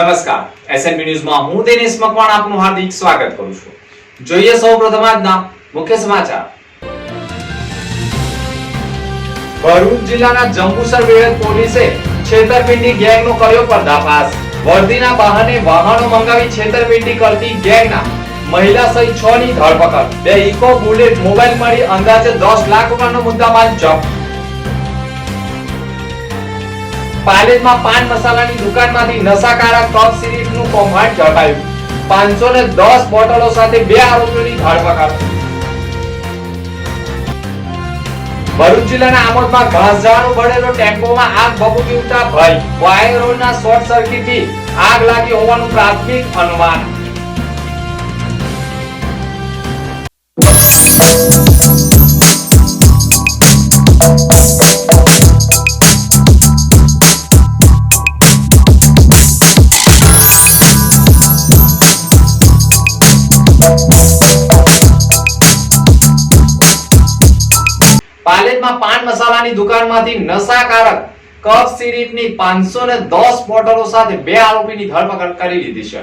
નમસ્કાર. એસએનબી ન્યૂઝમાં હું દિનેશ મકવાણ આપનું હાર્દિક સ્વાગત કરું છું. જોઈએ સૌપ્રથમ આજના મુખ્ય સમાચાર. ભરૂચ જિલ્લાના જંબુસર વેળત પોલીસે છેતરપિંડી ગેંગનો કર્યો પર્દાફાશ. વર્દીના બહાને વાહનો મંગાવી છેતરપિંડી કરતી ગેંગના મહિલા સહિત છ ની ધરપકડ. બે ઇકો બુલેટ મોબાઈલ મળી અંદાજે દસ લાખ રૂપિયાનો મુદ્દામાલ જપ્ત. પાલેજમાં પાન મસાલાની દુકાનમાંથી નશાકારક કફ સિરીપનું કૌભાંડ ઝડપાયું પાંચસો ને દસ બોટલો સાથે બે આરોપીઓની ધરપકડ ભરૂચ જિલ્લાના આમોદમાં ઘાસઝાડનો ભરેલો ટેમ્પોમાં આગ ભભૂકી ઉઠતા ભય. વાયરોના શોર્ટ સર્કિટથી આગ લાગી હોવાનું પ્રાથમિક અનુમાન. પાલેજમાં પાન મસાલાની દુકાનમાંથી નશાકારક કફ સિરીપની પાંચસો ને દસ બોટલો સાથે બે આરોપીની ધરપકડ કરી લીધી છે.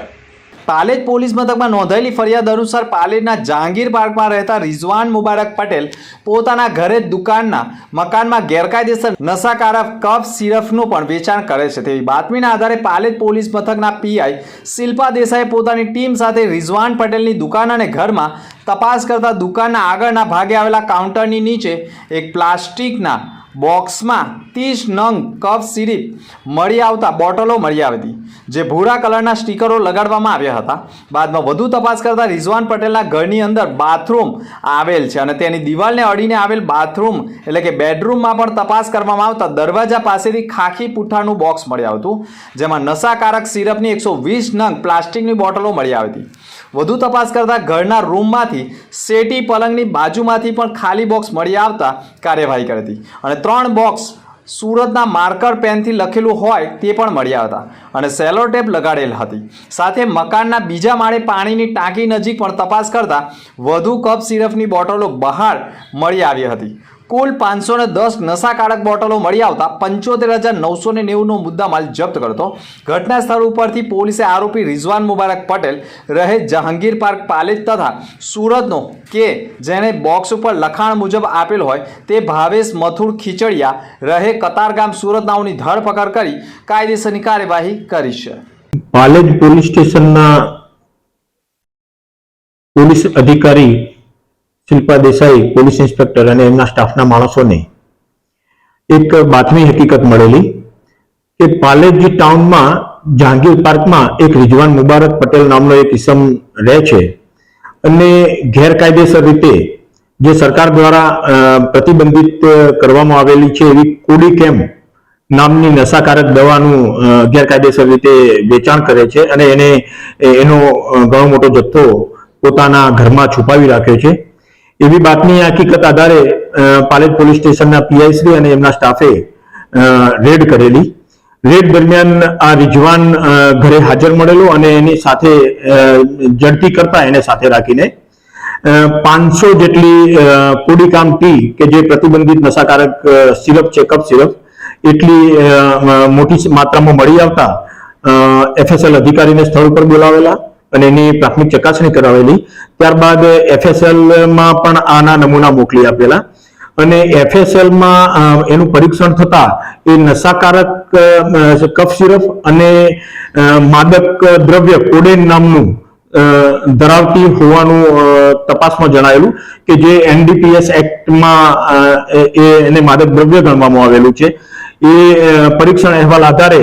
પાલેજ પોલીસ મથકમાં નોંધાયેલી ફરિયાદ અનુસાર પાલેજના જહાંગીર પાર્કમાં રહેતા રિઝવાન મુબારક પટેલ પોતાના ઘરે દુકાનના મકાનમાં ગેરકાયદેસર નશાકારક કફ સિરપનું પણ વેચાણ કરે છે. તેવી બાતમીના આધારે પાલેજ પોલીસ મથકના પીઆઈ શિલ્પા દેસાઈએ પોતાની ટીમ સાથે રિઝવાન પટેલની દુકાન અને ઘરમાં તપાસ કરતા દુકાનના આગળના ભાગે આવેલા કાઉન્ટરની નીચે એક પ્લાસ્ટિકના બોક્સમાં ત્રીસ નંગ કફ સિરીપ મળી આવતા બોટલો મળી આવી હતી જે ભૂરા કલરના સ્ટીકરો લગાડવામાં આવ્યા હતા. બાદમાં વધુ તપાસ કરતા રિઝવાન પટેલના ઘરની અંદર બાથરૂમ આવેલ છે અને તેની દિવાલને અડીને આવેલ બાથરૂમ એટલે કે બેડરૂમમાં પણ તપાસ કરવામાં આવતા દરવાજા પાસેથી ખાખી પુઠ્ઠાનું બોક્સ મળી આવતું, જેમાં નશાકારક સિરપની એકસો વીસ નંગ પ્લાસ્ટિકની બોટલો મળી આવી હતી વધુ તપાસ કરતા ઘરના રૂમમાંથી સેટી પલંગની બાજુમાંથી પણ ખાલી બોક્સ મળી આવતા કાર્યવાહી કરી હતી. અને ત્રણ બોક્સ સુરતના માર્કર પેનથી લખેલું હોય તે પણ મળી આવતા અને સેલો ટેપ લગાડેલ હતી. સાથે મકાનના બીજા માળે પાણીની ટાંકી નજીક પણ તપાસ કરતા વધુ કપ સિરપની બોટલો બહાર મળી આવી હતી. કુલ પાંચસો ને દસ નશાકારક બોટલો મળી આવતા પંચોતેર હજાર નવસો ને નેવુંનો મુદ્દામાલ જપ્ત કરતો ઘટના સ્થળ ઉપરથી પોલીસે આરોપી રિઝવાન મુબારક પટેલ રહે જહાંગીર પાર્ક પાલેજ તથા સુરતનો કે જેને બોક્સ ઉપર લખાણ મુજબ આપેલ હોય તે ભાવેશ મથુર ખીચડિયા રહે કતારગામ સુરત નાઓની ધરપકડ કરી કાયદેસરની કાર્યવાહી કરી છે. પાલેજ પોલીસ સ્ટેશનના પોલીસ અધિકારી શિલ્પા દેસાઈ, પોલીસ ઇન્સ્પેક્ટર અને એમના સ્ટાફના માણસોને એક બાતમી હકીકત મળેલી કે પાલેજી ટાઉનમાં જહાંગીર પાર્કમાં એક રિજવાન મુબારક પટેલ નામનો એક ઇસમ રહે છે અને ગેરકાયદેસર રીતે જે સરકાર દ્વારા પ્રતિબંધિત કરવામાં આવેલી છે એવી કોડી કેમ્પ નામની નશાકારક દવાનું ગેરકાયદેસર રીતે વેચાણ કરે છે અને એને એનો ઘણો મોટો જથ્થો પોતાના ઘરમાં છુપાવી રાખ્યો છે. એવી બાતમી હકીકત આધારે પાલેજ પોલીસ સ્ટેશનના પીઆઈ અને એમના સ્ટાફે રેડ કરેલી. રેડ દરમિયાન આ રિજવાન ઘરે હાજર મળેલો અને એની સાથે જડતી કરતા એને સાથે રાખીને પાંચસો જેટલી કોડીકામ ટી કે જે પ્રતિબંધિત નશાકારક સિરપ છે કપ સિરપ, એટલી મોટી માત્રામાં મળી આવતા એફએસએલ અધિકારીને સ્થળ ઉપર બોલાવેલા. અને એની પ્રાથમિક ચકાસણી કરાવેલી. ત્યારબાદ એફએસએલમાં પણ આના નમૂના મોકલી આપેલા. અને એફએસએલમાં એનું પરીક્ષણ થતા એ નશાકારક કફ સિરપ અને માદક દ્રવ્ય કોડેન નામનું ધરાવતી હોવાનું તપાસમાં જણાયેલું કે જે એનડીપીએસ એક્ટમાં એને માદક દ્રવ્ય ગણવામાં આવેલું છે. એ પરીક્ષણ અહેવાલ આધારે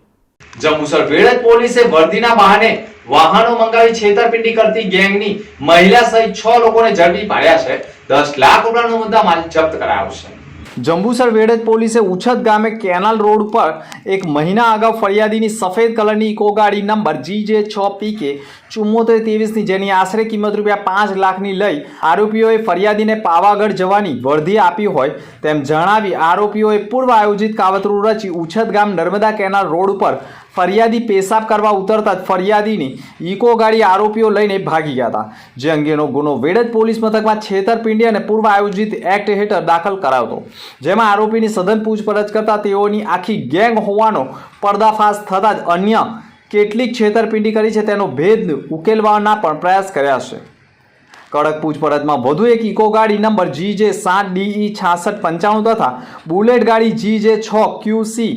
જંબુસર પોલીસે વર્દીના બહાને વાહનો મંગાવી છેતરપિંડી કરતી ગેંગની મહિલા સહિત છ લોકોને ઝડપી પાડ્યા છે. દસ લાખ રૂપિયાનો મુદ્દા માલ જપ્ત કરાયો છે. જંબુસર વેડજ પોલીસે ઉછદ ગામે કેનાલ રોડ પર એક મહિના અગાઉ ફરિયાદીની સફેદ કલરની ઇકો ગાડી નંબર જી જે છ પીકે ચુમ્મોતેર ત્રેવીસની જેની આશરે કિંમત રૂપિયા પાંચ લાખની લઈ આરોપીઓએ ફરિયાદીને પાવાગઢ જવાની વર્ધી આપી હોય તેમ જણાવી આરોપીઓએ પૂર્વ આયોજિત કાવતરું રચી ઉછત ગામ નર્મદા કેનાલ રોડ ઉપર ફરિયાદી પેશાબ કરવા ઉતરતા જ ફરિયાદીની ઇકો ગાડી આરોપીઓ લઈને ભાગી ગયા હતા. જે અંગેનો ગુનો વેડજ પોલીસ મથકમાં છેતરપિંડી અને પૂર્વ આયોજિત એક્ટ હેઠળ દાખલ કરાવતો. જેમાં આરોપીની સઘન પૂછપરછ કરતા તેઓની આખી ગેંગ હોવાનો પર્દાફાશ થતાં જ અન્ય કેટલીક છેતરપિંડી કરી છે તેનો ભેદ ઉકેલવાના પણ પ્રયાસ કર્યા છે. કડક પૂછપરછમાં વધુ એક ઇકો ગાડી નંબર જી જે સાત ડીઈ છાસઠ પંચાણું તથા બુલેટ ગાડી જી જે છ ક્યુસી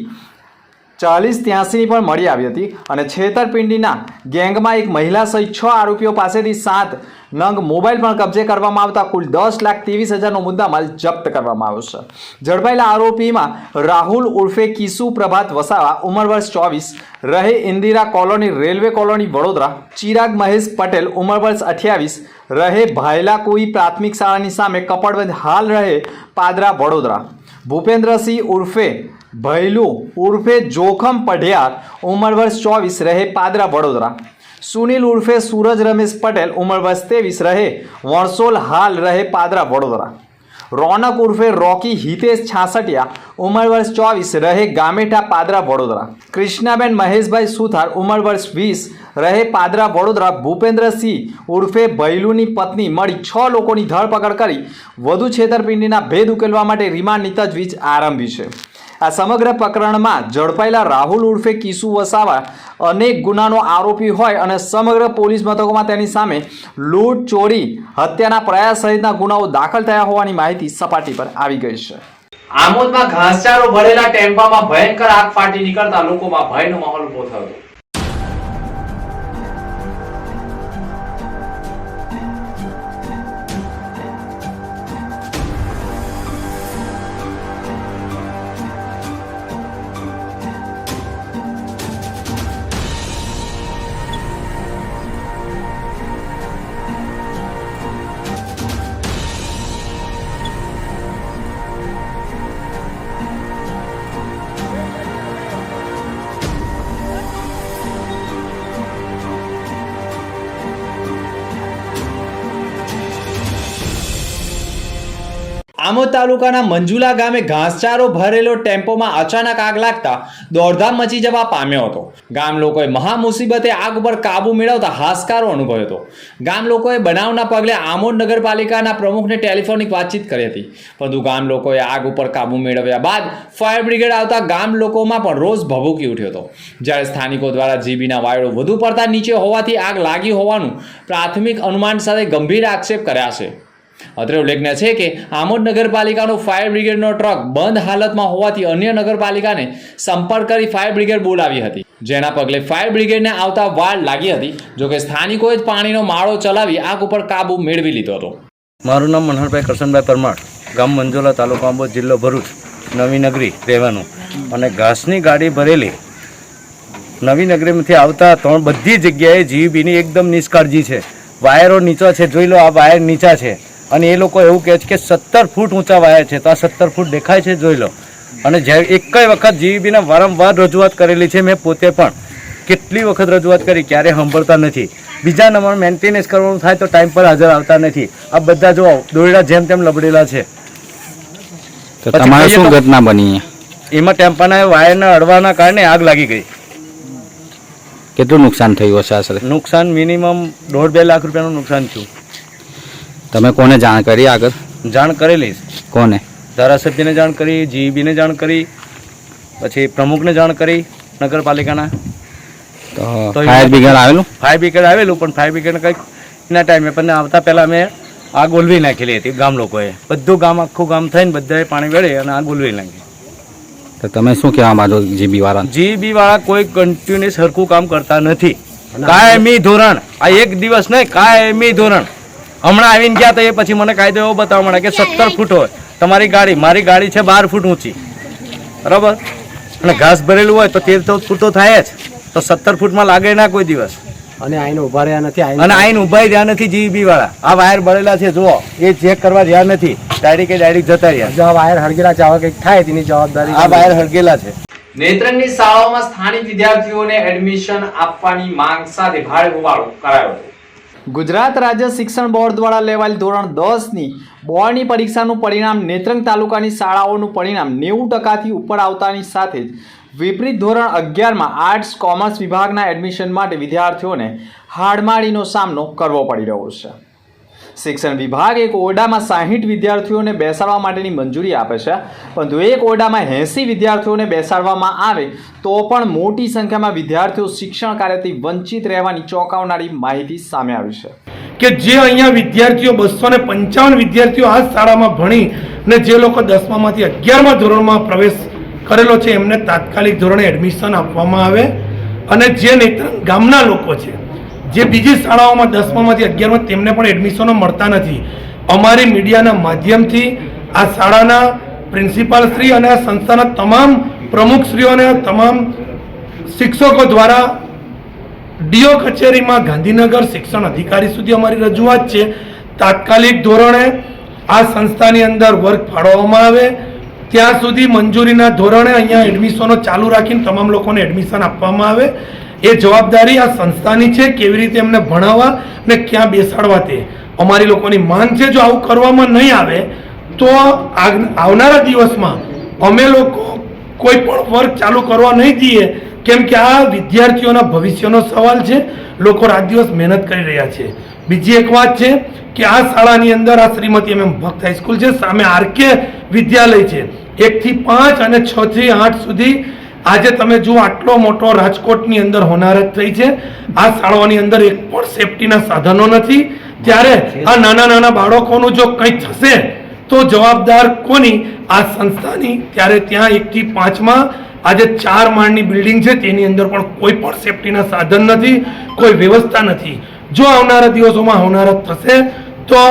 ચાલીસ ત્યાસીની પણ મળી આવી હતી અને છેતરપિંડીના ગેંગમાં એક મહિલા સહિત છ આરોપીઓ પાસેથી સાત નંગ મોબાઈલ પણ કબજે કરવામાં આવતા કુલ દસ લાખ ત્રેવીસ હજારનો મુદ્દામાલ જપ્ત કરવામાં આવ્યો છે. ઝડપાયેલા આરોપીમાં રાહુલ ઉર્ફે કિસુ પ્રભાત વસાવા, ઉંમર વર્ષ ચોવીસ, રહે Indira colony, railway colony, Vadodara, Chirag Mahesh Patel, ઉંમર વર્ષ અઠ્યાવીસ, રહે ભાયલા કોઈ પ્રાથમિક શાળાની સામે કપડવંજ હાલ રહે પાદરા, વડોદરા. ભૂપેન્દ્રસિંહ ઉર્ફે ભૈલુ ઉર્ફે જોખમ પઢિયાર ઉંમર વર્ષ ચોવીસ રહે પાદરા વડોદરા. સુનિલ ઉર્ફે સૂરજ રમેશ પટેલ ઉંમર વર્ષ ત્રેવીસ રહે વણસોલ હાલ રહે પાદરા વડોદરા. રોનક ઉર્ફે રોકી હિતેશ છાસઠિયા ઉંમર વર્ષ ચોવીસ રહે ગામેઠા પાદરા વડોદરા. કૃષ્ણાબેન મહેશભાઈ સુથાર ઉંમર વર્ષ વીસ રહે પાદરા વડોદરા. ભૂપેન્દ્રસિંહ ઉર્ફે ભૈલુની પત્ની મળી છ લોકોની ધરપકડ કરી વધુ છેતરપિંડીના ભેદ ઉકેલવા માટે રિમાન્ડની તજવીજ આરંભી છે. આ સમગ્ર પ્રકરણમાં ઝડપાયેલા રાહુલ ઉર્ફે કિસુ વસાવા અનેક ગુનાનો આરોપી હોય અને સમગ્ર પોલીસ મથકોમાં તેની સામે લૂંટ, ચોરી, હત્યાના પ્રયાસ સહિતના ગુનાઓ દાખલ થયા હોવાની માહિતી સપાટી પર આવી ગઈ છે. આમોદમાં ઘાસચારો ભરેલા ટેમ્પામાં ભયંકર આગ ફાટી નીકળતા લોકોમાં ભયનો માહોલ ઊભો થયો હતો તાલુકાના મંજુલા ગામે ઘાસચારો ભરેલો ટેમ્પોમાં અચાનક આગ લાગતા દોડધામ મચી જવા પામ્યો હતો. ગામ લોકોએ મહા મુસીબતે આગ ઉપર કાબુ મેળવતા હાશકારો અનુભવ્યો હતો. ગામ લોકોએ બનાવના પગલે આમોદ નગરપાલિકાના પ્રમુખને ટેલિફોનિક વાતચીત કરી હતી. પરંતુ ગામ લોકોએ આગ ઉપર કાબુ મેળવ્યા બાદ ફાયર બ્રિગેડ આવતા ગામ લોકોમાં પણ રોજ ભભૂકી ઉઠ્યો હતો. જ્યારે સ્થાનિકો દ્વારા જીબીના વાયરો વધુ પડતા નીચે હોવાથી આગ લાગી હોવાનું પ્રાથમિક અનુમાન સાથે ગંભીર આક્ષેપ કર્યા છે. અત્રે ઉલ્લેખનીય છે કે આમોદ નગરપાલિકાનો ફાયર બ્રિગેડનો ટ્રક બંધ હાલતમાં હોવાથી અન્ય નગરપાલિકાને સંપર્ક કરી ફાયર બ્રિગેડ બોલાવી હતી. જેના પગલે ફાયર બ્રિગેડને આવતા વાર લાગી હતી. જોકે સ્થાનિકોએ જ પાણીનો માળો ચલાવી આગ ઉપર કાબુ મેળવી લીધો હતો. મારું નામ મનહરભાઈ કરશનભાઈ પરમાર. ગામ મંજોલા તાલુકો આંબોદ જિલ્લો ભરૂચ. નવી નગરી રહેવાનું. અને ઘાસની ગાડી ભરેલી. નવી નગરીમાંથી આવતા ત્રણ બધી જગ્યાએ જીવીબીની એકદમ નિષ્કાળજી છે. વાયરો નીચા છે. જોઈ લો, આ વાયર નીચા છે. અને એ લોકો એવું કહે છે કે સત્તર ફૂટ ઊંચા વાયર છે. તો આ સત્તર ફૂટ દેખાય છે જોઈ લો. અને જ્યારે એક વખત જીવીબીને વારંવાર રજૂઆત કરેલી છે મેં પોતે પણ. કેટલી વખત રજૂઆત કરી ક્યારે સાંભળતા નથી. બીજા નંબર મેન્ટેનન્સ કરવાનું થાય તો ટાઈમ પર હાજર આવતા નથી. આ બધા જો દોરડા જેમ તેમ લબડેલા છે. તો તમારે શું ઘટના બની? એમાં ટેમ્પાના વાયરના અડવાના કારણે આગ લાગી ગઈ. કેટલું નુકસાન થયું હશે આશરે? નુકસાન મિનિમમ દોઢ બે લાખ રૂપિયાનું નુકસાન થયું. તમે કોને જાણ કરી આગળ? જાણ કરેલી કોને? ધારાસભ્યને જાણ કરી જીઈબીને જાણ કરી પછી પ્રમુખને જાણ કરી નગરપાલિકાના. તો ફાયર બ્રિગેડ આવેલું? ફાયર બ્રિગેડ આવેલું પણ ફાયર બ્રિગેડ કંઈક એના ટાઈમે પણ આવતા પહેલાં અમે આગ ઓલવી નાખેલી હતી ગામ લોકોએ. બધું ગામ આખું ગામ થઈને બધાએ પાણી વેળે અને આગ ઓલવી નાખી. તો તમે શું કહેવા માંગો જીબી વાળા જીબી વાળા કોઈ કન્ટિન્યુઅસ સરખું કામ કરતા નથી. કાયમી ધોરણ. આ એક દિવસ નહીં કાયમી ધોરણ. હમણાં આવીને ગયા તો એ પછી મને કાયદો એવો બતાવવા મળે કે સત્તર ફૂટ હોય. તમારી ગાડી મારી ગાડી છે બાર ફૂટ ઊંચી. બરાબર? અને ઘાસ ભરેલું હોય તો તેર ચૌદ ફૂટ તો થાય જ. તો સત્તર ફૂટમાં લાગે ના કોઈ દિવસ. અને આઈને ઊભા રહ્યા નથી આઈને અને આઈને ઊભા રહ્યા નથી જીબી વાળા આ વાયર બળેલા છે જુઓ. એ ચેક કરવા રહ્યા નથી. ડાયરેક્ટ ડાયરેક્ટ જતા રહ્યા જો આ વાયર હળગેલા ચાવા કંઈક થાય તેની જવાબદારી. આ વાયર હળગેલા છે. નેત્રંગની શાળાઓમાં સ્થાનિક વિદ્યાર્થીઓને એડમિશન આપવાની માંગ સાથે ભારે હોબાળો કરાયો ગુજરાત રાજ્ય શિક્ષણ બોર્ડ દ્વારા લેવાયેલ ધોરણ દસની બોર્ડની પરીક્ષાનું પરિણામ નેત્રંગ તાલુકાની શાળાઓનું પરિણામ નેવું ટકાથી ઉપર આવતાની સાથે જ વિપરીત ધોરણ અગિયારમાં આર્ટ્સ, કોમર્સ વિભાગના એડમિશન માટે વિદ્યાર્થીઓને હાડમાળીનો સામનો કરવો પડી રહ્યો છે. શિક્ષણ વિભાગ એક ઓરડામાં સાહીઠ વિદ્યાર્થીઓને બેસાડવા માટેની મંજૂરી આપે છે. પરંતુ એક ઓરડામાં એંસી વિદ્યાર્થીઓને બેસાડવામાં આવે તો પણ મોટી સંખ્યામાં વિદ્યાર્થીઓ શિક્ષણ કાર્યથી વંચિત રહેવાની ચોંકાવનારી માહિતી સામે આવી છે. કે જે અહીંયા વિદ્યાર્થીઓ બસો ને પંચાવન વિદ્યાર્થીઓ આ શાળામાં ભણી ને જે લોકો દસમામાંથી અગિયારમા ધોરણમાં પ્રવેશ કરેલો છે, એમને તાત્કાલિક ધોરણે એડમિશન આપવામાં આવે અને જે નેત્રંગ ગામના લોકો છે જે બીજી શાળાઓમાં દસમામાંથી અગિયારમાં તેમને પણ એડમિશનો મળતા નથી. અમારી મીડિયાના માધ્યમથી આ શાળાના પ્રિન્સિપાલ શ્રી અને આ સંસ્થાના તમામ પ્રમુખશ્રીઓ અને તમામ શિક્ષકો દ્વારા ડીઓ કચેરીમાં ગાંધીનગર શિક્ષણ અધિકારી સુધી અમારી રજૂઆત છે. તાત્કાલિક ધોરણે આ સંસ્થાની અંદર વર્ગ ફાળવવામાં આવે. ત્યાં સુધી મંજૂરીના ધોરણે અહીંયા એડમિશનો ચાલુ રાખીને તમામ લોકોને એડમિશન આપવામાં આવે. એ જવાબદારી આ સંસ્થાની છે, કેવી રીતે એમને ભણાવવા ને ક્યાં બેસાડવા તે. અમારી લોકોની માંગ છે, જો આવું કરવામાં નહીં આવે, તો આવનારા દિવસમાં અમે લોકો કોઈ પણ વર્ગ ચાલુ કરવા નહીં દઈએ કેમ કે આ વિદ્યાર્થીઓના ભવિષ્યનો સવાલ છે, લોકો રાત દિવસ મહેનત કરી રહ્યા છે. બીજી એક વાત છે કે આ શાળાની અંદર આ શ્રીમતી એમ ભક્ત હાઈસ્કૂલ છે, સામે આરકે વિદ્યાલય છે. એકથી પાંચ અને છથી આઠ સુધી આજે તમે જુઓ આટલો મોટો રાજકોટની અંદર હોનારત થઈ છે. આ શાળાઓની અંદર એક પણ સેફટીના સાધનો નથી. ત્યારે આ નાના નાના બાળકોનું જો કંઈ થશે, તો જવાબદાર કોની? આ સંસ્થાની. ત્યારે ત્યાં એકથી પાંચમાં આજે ચાર માળની બિલ્ડિંગ છે, તેની અંદર પણ કોઈ પણ સેફટીના સાધન નથી, કોઈ વ્યવસ્થા નથી. જો આવનારા દિવસોમાં હોનારત થશે, તો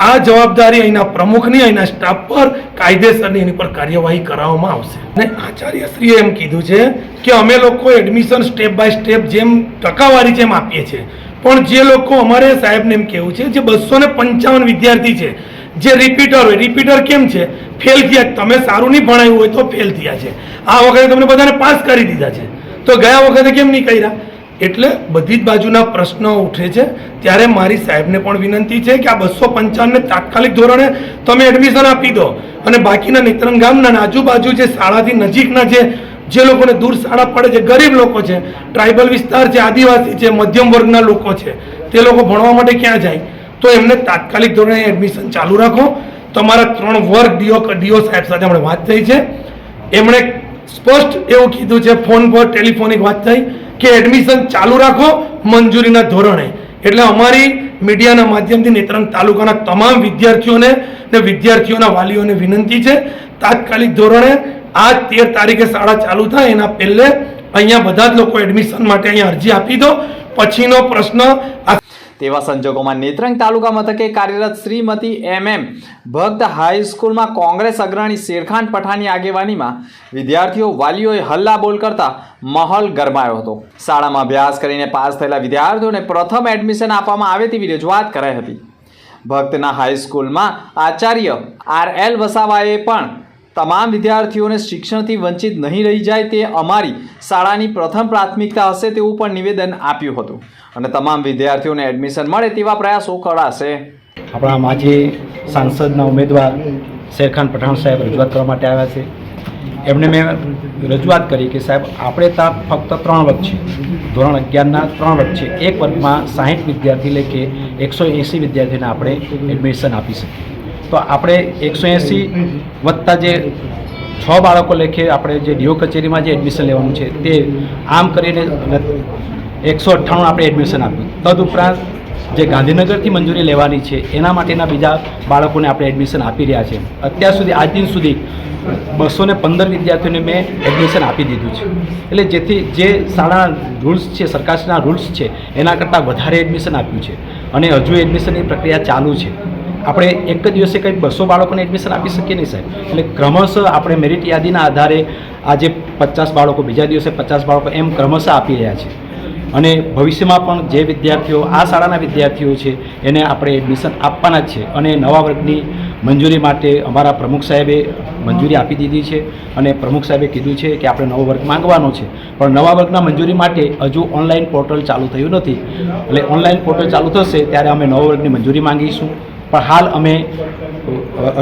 આ જવાબદારી અહીંના પ્રમુખની, અહીંના સ્ટાફ પર કાયદેસરની એની પર કાર્યવાહી કરાવવામાં આવશે. અને આચાર્યશ્રીએ એમ કીધું છે કે અમે લોકો એડમિશન સ્ટેપ બાય સ્ટેપ જેમ ટકાવારી જેમ આપીએ છીએ. પણ જે લોકો અમારે સાહેબને એમ કહેવું છે જે બસો ને પંચાવન વિદ્યાર્થી છે, જે રિપીટર હોય રિપીટર કેમ છે? ફેલ થયા તમે સારું નહીં ભણાવ્યું હોય તો ફેલ થયા છે. આ વખતે તમને બધાને પાસ કરી દીધા છે. તો ગયા વખતે કેમ નહીં કર્યા? એટલે બધી જ બાજુના પ્રશ્નો ઉઠે છે. ત્યારે મારી સાહેબને પણ વિનંતી છે કે આ બસો પંચાવનને તાત્કાલિક ધોરણે તમે એડમિશન આપી દો. અને બાકીના નેત્રંગ ગામના આજુબાજુ જે શાળાથી નજીકના જે જે લોકોને દૂર શાળા પડે છે, ગરીબ લોકો છે ટ્રાઇબલ વિસ્તાર છે, આદિવાસી છે, મધ્યમ વર્ગના લોકો છે, તે લોકો ભણવા માટે ક્યાં જાય? તો એમને તાત્કાલિક ધોરણે એડમિશન ચાલુ રાખો. તમારા ત્રણ વર્ગ ડીઓ ડીઓ સાહેબ સાથે હમણાં વાત થઈ છે. એમણે સ્પષ્ટ એવું કીધું છે, ફોન પર ટેલિફોનિક વાત થઈ. કે એડમિશન ચાલુ રાખો મંજૂરીના ધોરણે. એટલે અમારી મીડિયાના માધ્યમથી નેત્રંગ તાલુકાના તમામ વિદ્યાર્થીઓને ને વિદ્યાર્થીઓના વાલીઓને વિનંતી છે, તાત્કાલિક ધોરણે આ તેર તારીખે શાળા ચાલુ થાય, એના પહેલે અહીંયા બધા જ લોકો એડમિશન માટે અહીંયા અરજી આપી દો. પછીનો પ્રશ્ન આ તેવા સંજોગોમાં નેત્રંગ તાલુકા મથકે કાર્યરત શ્રીમતી એમ એમ. ભક્ત હાઈસ્કૂલમાં કોંગ્રેસ અગ્રણી શેરખાન પઠાણની આગેવાનીમાં વિદ્યાર્થીઓ વાલીઓએ હલ્લાબોલ કરતા માહોલ ગરમાયો હતો. શાળામાં અભ્યાસ કરીને પાસ થયેલા વિદ્યાર્થીઓને પ્રથમ એડમિશન આપવામાં આવે તેવી રજૂઆત કરાઈ હતી. ભક્તના હાઈસ્કૂલમાં આચાર્ય આર એલ વસાવાએ પણ તમામ વિદ્યાર્થીઓને શિક્ષણથી વંચિત નહીં રહી જાય તે અમારી શાળાની પ્રથમ પ્રાથમિકતા હશે તેવું પણ નિવેદન આપ્યું હતું. અને તમામ વિદ્યાર્થીઓને એડમિશન મળે તેવા પ્રયાસો કરાશે. આપણા માજી સાંસદના ઉમેદવાર શેરખાન પઠાણ સાહેબ રજૂઆત કરવા માટે આવ્યા છે. એમને મેં રજૂઆત કરી કે સાહેબ, આપણે ત્યાં ફક્ત ત્રણ વર્ગ છે. ધોરણ અગિયારના ત્રણ વર્ગ છે. એક વર્ગમાં સાહીઠ વિદ્યાર્થી લેખે એકસો એંસી વિદ્યાર્થીને આપણે એડમિશન આપી શકીએ. તો આપણે એકસો એંસી વત્તા જે છ બાળકો લેખે આપણે જે ડીઓ કચેરીમાં જે એડમિશન લેવાનું છે તે આમ કરીને એકસો અઠ્ઠાણું આપણે એડમિશન આપ્યું. તદુપરાંત જે ગાંધીનગરથી મંજૂરી લેવાની છે, એના માટેના બીજા બાળકોને આપણે એડમિશન આપી રહ્યા છે. અત્યાર સુધી, આજ દિન સુધી બસો ને પંદર વિદ્યાર્થીઓને મેં એડમિશન આપી દીધું છે. એટલે જેથી જે શાળા રૂલ્સ છે, સરકારના રૂલ્સ છે, એના કરતાં વધારે એડમિશન આપ્યું છે. અને હજુ એડમિશનની પ્રક્રિયા ચાલુ છે. આપણે એક જ દિવસે કંઈક બસો બાળકોને એડમિશન આપી શકીએ નહીં સાહેબ. એટલે ક્રમશઃ આપણે મેરિટ યાદીના આધારે આજે પચાસ બાળકો, બીજા દિવસે પચાસ બાળકો એમ ક્રમશઃ આપી રહ્યા છે. અને ભવિષ્યમાં પણ જે વિદ્યાર્થીઓ, આ શાળાના વિદ્યાર્થીઓ છે, એને આપણે એડમિશન આપવાના જ છે. અને નવા વર્ગની મંજૂરી માટે અમારા પ્રમુખ સાહેબે મંજૂરી આપી દીધી છે અને પ્રમુખ સાહેબે કીધું છે કે આપણે નવો વર્ગ માંગવાનો છે. પણ નવા વર્ગના મંજૂરી માટે હજુ ઓનલાઈન પોર્ટલ ચાલુ થયું નથી. એટલે ઓનલાઈન પોર્ટલ ચાલુ થશે ત્યારે અમે નવો વર્ગની મંજૂરી માંગીશું. પણ હાલ અમે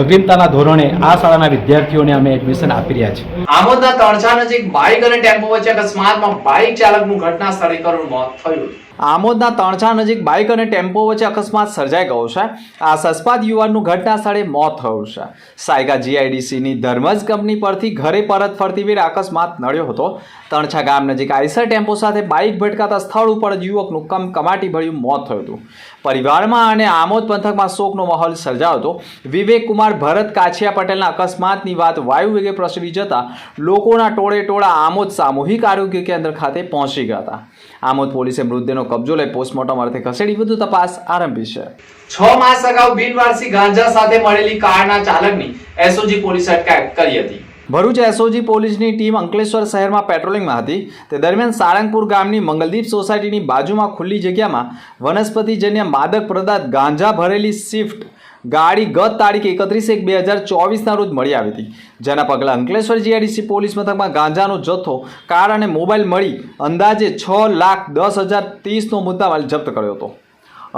અગ્રિમતાના ધોરણે આ શાળાના વિદ્યાર્થીઓને અમે એડમિશન આપી રહ્યા છીએ. આમોદના તણછા નજીક બાઇક અને ટેમ્પો વચ્ચે અકસ્માતમાં બાઇક ચાલકનું ઘટના સ્થળે કરુણ મોત થયું. આમોદના તણછા નજીક બાઇક અને ટેમ્પો વચ્ચે અકસ્માત સર્જાઈ ગયો છે. આ સસ્પાદ યુવાનનું ઘટના સ્થળે મોત થયું છે. સાયગા જીઆઈડીસીની ધર્મજ કંપની પરથી ઘરે પરત ફરતી વેર અકસ્માત નડ્યો હતો. તણછા ગામ નજીક આઈસર ટેમ્પો સાથે બાઇક ભટકાતા સ્થળ ઉપર જ યુવકનું કમ કમાટી ભર્યું મોત થયું હતું. પરિવારમાં અને આમોદ પંથકમાં શોકનો માહોલ સર્જાયો હતો. વિવેક કુમાર ભરત કાછિયા પટેલના અકસ્માતની વાત વાયુ વેગે પ્રસરી જતા લોકોના ટોળે ટોળા આમોદ સામૂહિક આરોગ્ય કેન્દ્ર ખાતે પહોંચી ગયા હતા. આમોદ પોલીસે મૃતદેહનો કબજો લઈ પોસ્ટમોર્ટમ અર્થે ખસેડી વધુ તપાસ આરંભી છે. છ માસ અગાઉ બિનવારસી ગાંજા સાથે મળેલી કારના ચાલકની એસઓજી પોલીસે અટકાયત કરી હતી. ભરૂચ એસઓજી પોલીસની ટીમ અંકલેશ્વર શહેરમાં પેટ્રોલિંગમાં હતી. તે દરમિયાન સાળંગપુર ગામની મંગલદીપ સોસાયટીની બાજુમાં ખુલ્લી જગ્યામાં વનસ્પતિજન્ય માદક પદાર્થ ગાંજા ભરેલી સ્વિફ્ટ ગાડી ગત તારીખ એકત્રીસ એક બે હજાર ચોવીસના રોજ મળી આવી હતી. જેના પગલે અંકલેશ્વર જીઆઈડીસી પોલીસ મથકમાં ગાંજાનો જથ્થો, કાર અને મોબાઈલ મળી અંદાજે છ લાખ દસ હજાર ત્રીસનો મુદ્દામાલ જપ્ત કર્યો હતો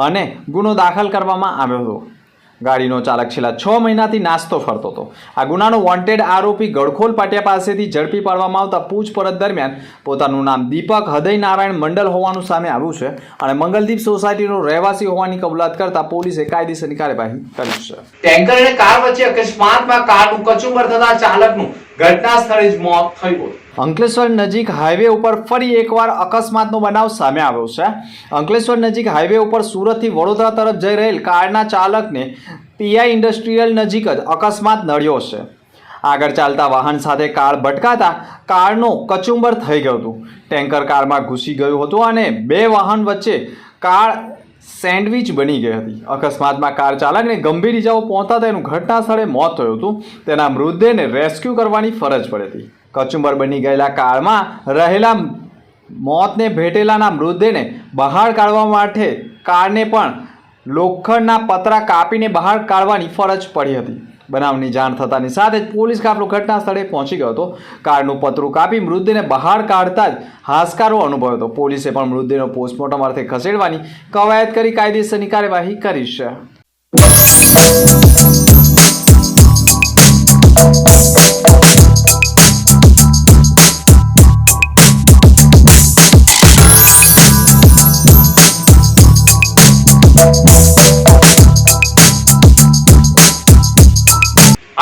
અને ગુનો દાખલ કરવામાં આવ્યો હતો. ગાડીનો ચાલક છેલ્લા છ મહિનાથી નાસ્તો ફરતો હતો. આ ગુનાનો વોન્ટેડ આરોપી ગડખોલ પાટિયા પાસેથી ઝડપી પાડવામાં આવતા પૂછપરછ દરમિયાન પોતાનું નામ દીપક હૃદય નારાયણ મંડલ હોવાનું સામે આવ્યું છે અને મંગલદીપ સોસાયટીનો રહેવાસી હોવાની કબૂલાત કરતા પોલીસે કાયદેસરની કાર્યવાહી કરી છે. ટેન્કર અને કાર વચ્ચે અકસ્માતમાં કારનું કચુંબર થતા ચાલકનું ઘટના સ્થળે જ મોત થયું અંકલેશ્વર નજીક હાઈવે ઉપર ફરી એકવાર અકસ્માતનો બનાવ સામે આવ્યો છે. અંકલેશ્વર નજીક હાઈવે ઉપર સુરતથી વડોદરા તરફ જઈ રહેલ કારના ચાલકને પીઆઈ ઇન્ડસ્ટ્રીયલ નજીક જ અકસ્માત નડ્યો છે. આગળ ચાલતા વાહન સાથે કાર ભટકાતા કારનો કચુંબર થઈ ગયું હતું. ટેન્કર કારમાં ઘૂસી ગયું હતું અને બે વાહન વચ્ચે કાર સેન્ડવિચ બની ગઈ હતી. અકસ્માતમાં કાર ચાલકને ગંભીર ઇજાઓ પહોંચતા તેનું ઘટના સ્થળે મોત થયું હતું. તેના મૃતદેહને રેસ્ક્યુ કરવાની ફરજ પડી હતી. કચુંબર બની ગયેલા કારમાં રહેલા મોતને ભેટેલાના મૃતદેહને બહાર કાઢવા માટે કારને પણ લોખંડના પતરા કાપીને બહાર કાઢવાની ફરજ પડી હતી. બનાવની જાણ થતાની સાથે જ પોલીસ કાફલો ઘટના સ્થળે પહોંચી ગયો હતો. કારનું પતરું કાપી મૃતદેહને બહાર કાઢતા જ હાશકારો અનુભવ્યો હતો. પોલીસે પણ મૃતદેહનો પોસ્ટમોર્ટમ અર્થે ખસેડવાની કવાયત કરી કાયદેસરની કાર્યવાહી કરી છે.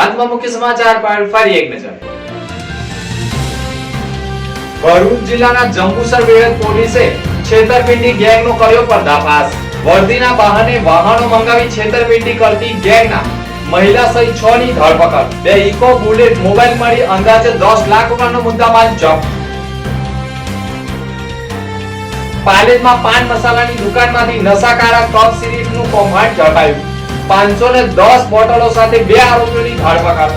અંતમાં મુખ્ય સમાચાર પર ફરી એક નજર. ભરૂચ જિલ્લાના જંબુસર બેડક પોલીસે છેતરપિંડી ગેંગનો કર્યો પર્દાફાશ. વર્દીના બહાને વાહનો મંગાવી છેતરપિંડી કરતી ગેંગના મહિલા સહિત છ ની ધરપકડ. બે ઇકો બુલેટ મોબાઈલ મળી અંદાજે દસ લાખ રૂપિયાનો મુદ્દામાલ જપ્ત. પાલેજમાં પાન મસાલાની દુકાનમાંથી નશાકારક કપ સિરીઝનું કૌભાંડ ઝડપાયું. પાંચસો ને દસ બોટલો સાથે બે આરોપીઓની ધરપકડ.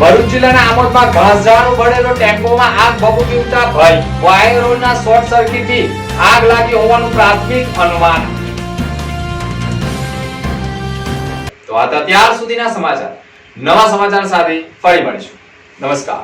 ભરૂચ જિલ્લાના આમોદમાં ઘાસઝાડનો ભરેલો ટેમ્પોમાં આગ ભભૂકી ઉઠતા ભય. વાયરોના શોર્ટ સર્કિટથી આગ લાગી હોવાનું પ્રાથમિક અનુમાન. તો આ ત્યાર સુધીના સમાચાર. નવા સમાચાર સાથે ફરી મળીશું. નમસ્કાર.